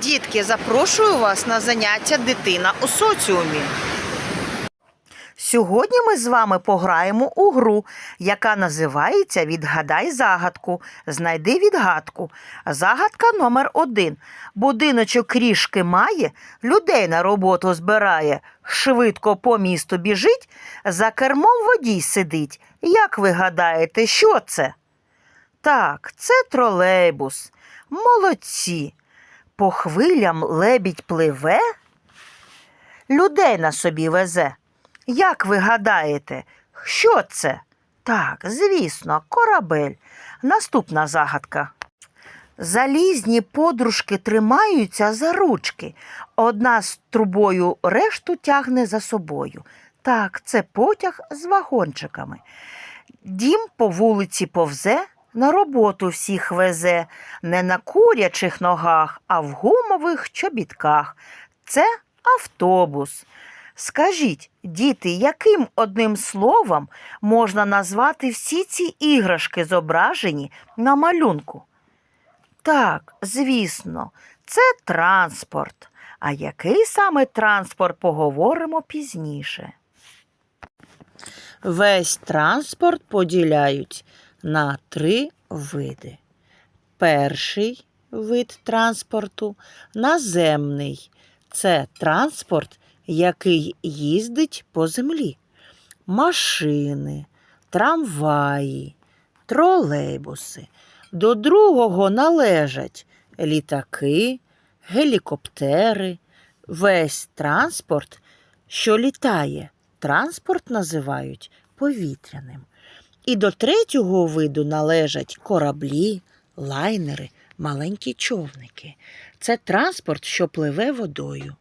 Дітки, запрошую вас на заняття дитина у соціумі. Сьогодні ми з вами пограємо у гру, яка називається Відгадай загадку. Знайди відгадку. Загадка номер один. Будиночок крішки має, людей на роботу збирає, швидко по місту біжить, за кермом водій сидить. Як ви гадаєте, що це? Так, це тролейбус. Молодці. По хвилям лебідь пливе, людей на собі везе. Як ви гадаєте, що це? Так, звісно, корабель. Наступна загадка. Залізні подружки тримаються за ручки. Одна з трубою решту тягне за собою. Так, це потяг з вагончиками. Дім по вулиці повзе, на роботу всіх везе, не на курячих ногах, а в гумових чобітках. Це автобус. Скажіть, діти, яким одним словом можна назвати всі ці іграшки, зображені на малюнку? Так, звісно, це транспорт. А який саме транспорт поговоримо пізніше. Весь транспорт поділяють на три види. Перший вид транспорту наземний. Це транспорт, який їздить по землі. Машини, трамваї, тролейбуси. До другого належать літаки, гелікоптери, весь транспорт, що літає. Транспорт називають повітряним. І до третього виду належать кораблі, лайнери, маленькі човники. Це транспорт, що пливе водою.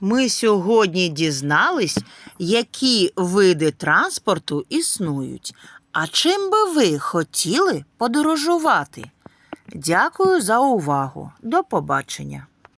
Ми сьогодні дізнались, які види транспорту існують. А чим би ви хотіли подорожувати? Дякую за увагу. До побачення.